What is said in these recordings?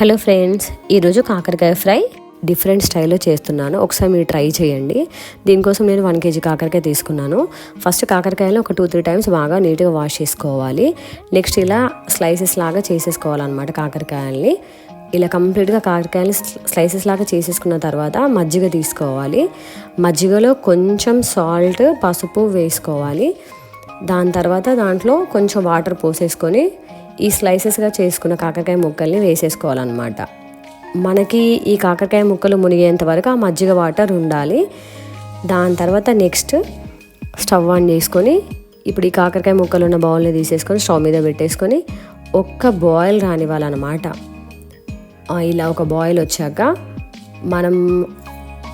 Hello friends ఈరోజు కాకరకాయ fry different స్టైల్లో చేస్తున్నాను. ఒకసారి మీరు ట్రై చేయండి. దీనికోసం నేను వన్ కేజీ కాకరకాయ తీసుకున్నాను. ఫస్ట్ కాకరకాయలు ఒక టూ త్రీ టైమ్స్ బాగా నీట్గా వాష్ చేసుకోవాలి. నెక్స్ట్ ఇలా స్లైసెస్ లాగా చేసేసుకోవాలన్నమాట కాకరకాయల్ని. ఇలా కంప్లీట్గా కాకరకాయలు స్లైసెస్ లాగా చేసేసుకున్న తర్వాత మజ్జిగ తీసుకోవాలి. మజ్జిగలో కొంచెం సాల్ట్ పసుపు వేసుకోవాలి. దాని తర్వాత దాంట్లో కొంచెం వాటర్ పోసేసుకొని ఈ స్లైసెస్గా చేసుకున్న కాకరకాయ ముక్కల్ని వేసేసుకోవాలన్నమాట. మనకి ఈ కాకరకాయ ముక్కలు మునిగేంత వరకు ఆ మజ్జిగ వాటర్ ఉండాలి. దాని తర్వాత నెక్స్ట్ స్టవ్ ఆన్ చేసుకొని ఇప్పుడు ఈ కాకరకాయ ముక్కలు ఉన్న బౌల్ని తీసేసుకొని స్టవ్ మీద పెట్టేసుకొని ఒక్క బాయిల్ రానివ్వాలన్నమాట. ఇలా ఒక బాయిల్ వచ్చాక మనం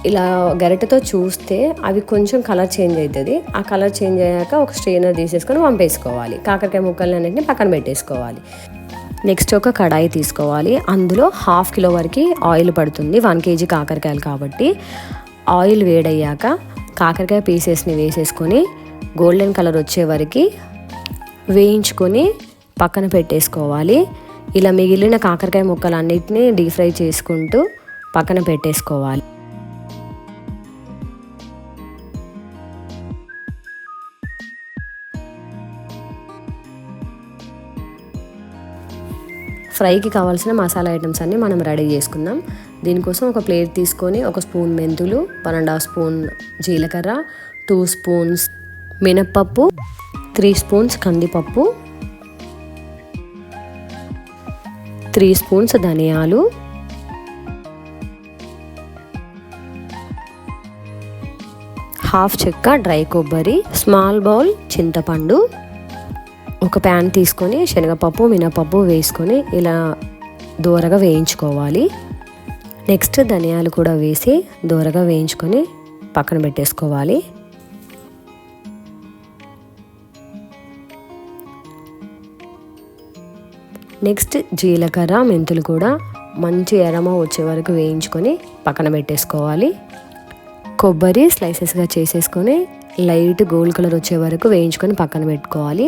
ఇలా గరిటతో చూస్తే అవి కొంచెం కలర్ చేంజ్ అవుతుంది ఆ కలర్ చేంజ్ అయ్యాక ఒక స్ట్రెయినర్ తీసేసుకొని పంపేసుకోవాలి కాకరకాయ ముక్కలు అన్నింటిని పక్కన పెట్టేసుకోవాలి. నెక్స్ట్ ఒక కడాయి తీసుకోవాలి. అందులో హాఫ్ కిలో వరకు ఆయిల్ పడుతుంది. వన్ కేజీ కాకరకాయలు కాబట్టి. ఆయిల్ వేడయ్యాక కాకరకాయ పీసెస్ని వేసేసుకొని గోల్డెన్ కలర్ వచ్చే వరకు వేయించుకొని పక్కన పెట్టేసుకోవాలి. ఇలా మిగిలిన కాకరకాయ ముక్కలన్నిటినీ డీప్ ఫ్రై చేసుకుంటూ పక్కన పెట్టేసుకోవాలి. ఫ్రైకి కావాల్సిన మసాలా ఐటమ్స్ అన్నీ మనం రెడీ చేసుకుందాం. దీనికోసం ఒక ప్లేట్ తీసుకొని ఒక స్పూన్ మెంతులు వన్ అండ్ హాఫ్ స్పూన్ జీలకర్ర టూ స్పూన్స్ మినప్పప్పు త్రీ స్పూన్స్ కందిపప్పు త్రీ స్పూన్స్ ధనియాలు హాఫ్ చెక్క డ్రై కొబ్బరి స్మాల్ బౌల్ చింతపండు ఒక ప్యాన్ తీసుకొని శనగపప్పు మినపప్పు వేసుకొని ఇలా దూరగా వేయించుకోవాలి. నెక్స్ట్ ధనియాలు కూడా వేసి దూరగా వేయించుకొని పక్కన పెట్టేసుకోవాలి. నెక్స్ట్ జీలకర్ర మెంతులు కూడా మంచి ఎరమ వచ్చే వరకు వేయించుకొని పక్కన పెట్టేసుకోవాలి. కొబ్బరి స్లైసెస్గా చేసేసుకొని లైట్ గోల్డ్ కలర్ వచ్చే వరకు వేయించుకొని పక్కన పెట్టుకోవాలి.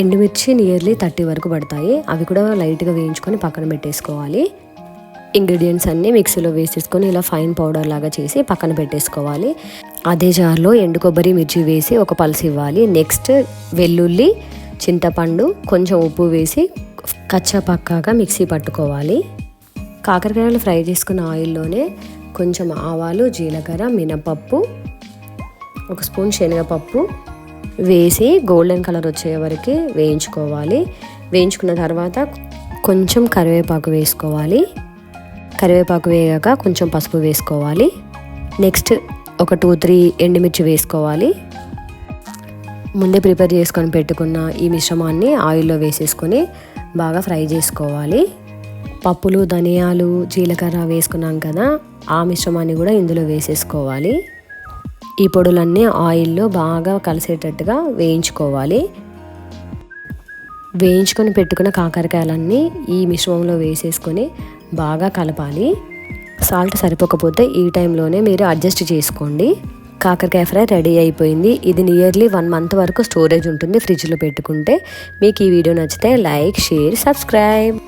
ఎండుమిర్చి నియర్లీ థర్టీ వరకు పడతాయి. అవి కూడా లైట్గా వేయించుకొని పక్కన పెట్టేసుకోవాలి. ఇంగ్రీడియంట్స్ అన్నీ మిక్సీలో వేసేసుకొని ఇలా ఫైన్ పౌడర్ లాగా చేసి పక్కన పెట్టేసుకోవాలి. అదే జార్లో ఎండు కొబ్బరి మిర్చి వేసి ఒక పల్స్ ఇవ్వాలి. నెక్స్ట్ వెల్లుల్లి చింతపండు కొంచెం ఉప్పు వేసి కచ్చా పక్కాగా మిక్సీ పట్టుకోవాలి. కాకరకాయలు ఫ్రై చేసుకున్న ఆయిల్లోనే కొంచెం ఆవాలు జీలకర్ర మినపప్పు ఒక స్పూన్ శనగపప్పు వేసి గోల్డెన్ కలర్ వచ్చే వరకు వేయించుకోవాలి. వేయించుకున్న తర్వాత కొంచెం కరివేపాకు వేసుకోవాలి. కరివేపాకు వేయగా కొంచెం పసుపు వేసుకోవాలి. నెక్స్ట్ ఒక టూ త్రీ ఎండుమిర్చి వేసుకోవాలి. ముందే ప్రిపేర్ చేసుకొని పెట్టుకున్న ఈ మిశ్రమాన్ని ఆయిల్లో వేసేసుకొని బాగా ఫ్రై చేసుకోవాలి. పప్పులు ధనియాలు జీలకర్ర వేసుకున్నాం కదా ఆ మిశ్రమాన్ని కూడా ఇందులో వేసేసుకోవాలి. ఈ పొడులన్నీ ఆయిల్లో బాగా కలిసేటట్టుగా వేయించుకోవాలి. వేయించుకొని పెట్టుకున్న కాకరకాయలన్నీ ఈ మిశ్రమంలో వేసేసుకొని బాగా కలపాలి. సాల్ట్ సరిపోకపోతే ఈ టైంలోనే మీరు అడ్జస్ట్ చేసుకోండి. కాకరకాయ ఫ్రై రెడీ అయిపోయింది. ఇది నియర్లీ వన్ మంత్ వరకు స్టోరేజ్ ఉంటుంది ఫ్రిడ్జ్లో పెట్టుకుంటే. మీకు ఈ వీడియో నచ్చితే లైక్ షేర్ సబ్స్క్రైబ్.